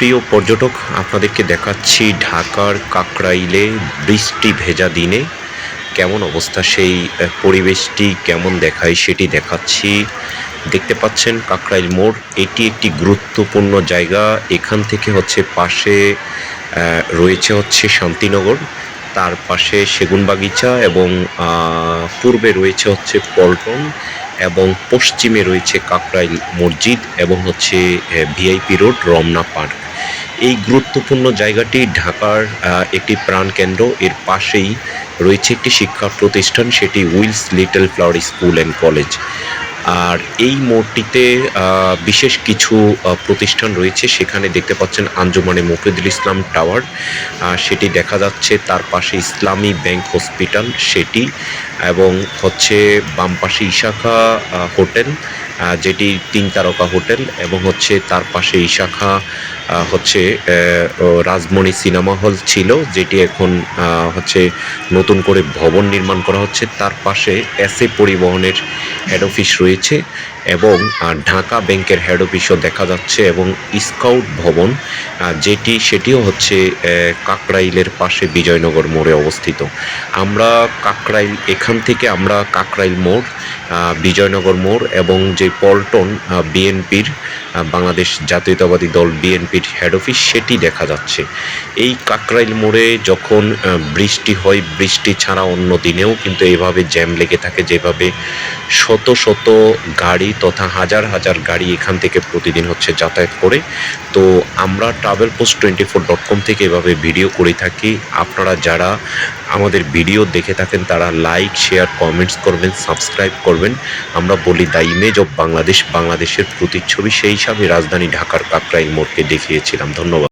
প্রিয় পর্যটক আপনাদেরকে দেখাচ্ছি ঢাকার কাকরাইলে বৃষ্টি ভেজা দিনে কেমন অবস্থা সেই পরিবেশটি কেমন দেখায় সেটি দেখাচ্ছি। দেখতে পাচ্ছেন কাকরাইল মোড় এটি একটি গুরুত্বপূর্ণ জায়গা এখান থেকে হচ্ছে পাশে রয়েছে হচ্ছে শান্তিনগর তার পাশে সেগুনবাগিচা এবং আহ, পূর্বে রয়েছে হচ্ছে পল্টন। এবং পশ্চিমে রয়েছে কাকরাইল মসজিদ এবং হচ্ছে ভিআইপি রোড, রমনা পার্ক। এই গুরুত্বপূর্ণ জায়গাটি ঢাকার একটি প্রাণকেন্দ্র। এর পাশেই রয়েছে একটি শিক্ষা প্রতিষ্ঠান, সেটি Wills little flower school and college. আর এই মোড়টিতে বিশেষ কিছু প্রতিষ্ঠান রয়েছে। সেখানে দেখতে পাচ্ছেন আঞ্জুমানে মুফিদুল ইসলাম টাওয়ার। সেটি দেখা যাচ্ছে তার পাশে ইসলামী ব্যাংক হসপিটাল সেটি এবং হচ্ছে বাম পাশে ইশাখা হোটেল যেটি তিন তারকা হোটেল এবং হচ্ছে তার পাশে আহ, হচ্ছে রাজমণি সিনেমা হল ছিল যেটি এখন হচ্ছে নতুন করে ভবন নির্মাণ করা হচ্ছে। তার পাশে এসএ পরিবহনের হেড অফিস রয়েছে এবং ঢাকা ব্যাংকের হেড অফিসও দেখা যাচ্ছে এবং স্কাউট ভবন যেটি সেটিও হচ্ছে কাকরাইলের পাশে বিজয়নগর মোড়ে অবস্থিত। আমরা কাকরাইল এখান থেকে আমরা কাকরাইল মোড় বিজয়নগর মোড় এবং যে পল্টন বিএনপির বাংলাদেশ জাতীয়তাবাদী দল বিএনপির হেড অফিস সেটি দেখা যাচ্ছে। এই কাকরাইল মোড়ে যখন বৃষ্টি হয়, বৃষ্টি ছাড়া অন্য দিনেও কিন্তু এইভাবে জ্যাম লেগে থাকে, যেভাবে শত শত গাড়ি তথা হাজার হাজার গাড়ি এখান থেকে প্রতিদিন হচ্ছে যাতায়াত করে। তো আমরা travel post twenty four dot com থেকে এভাবে ভিডিও করে থাকি। আপনারা যারা আমাদের ভিডিও দেখে থাকেন, তারা লাইক শেয়ার কমেন্টস করবেন সাবস্ক্রাইব করবেন। আমরা বলি দ্য ইমেজ অব বাংলাদেশ বাংলাদেশের প্রতিচ্ছবি, সেই হিসাবে রাজধানী ঢাকার কাকরাইল মোড়কে দেখিয়েছিলাম। ধন্যবাদ।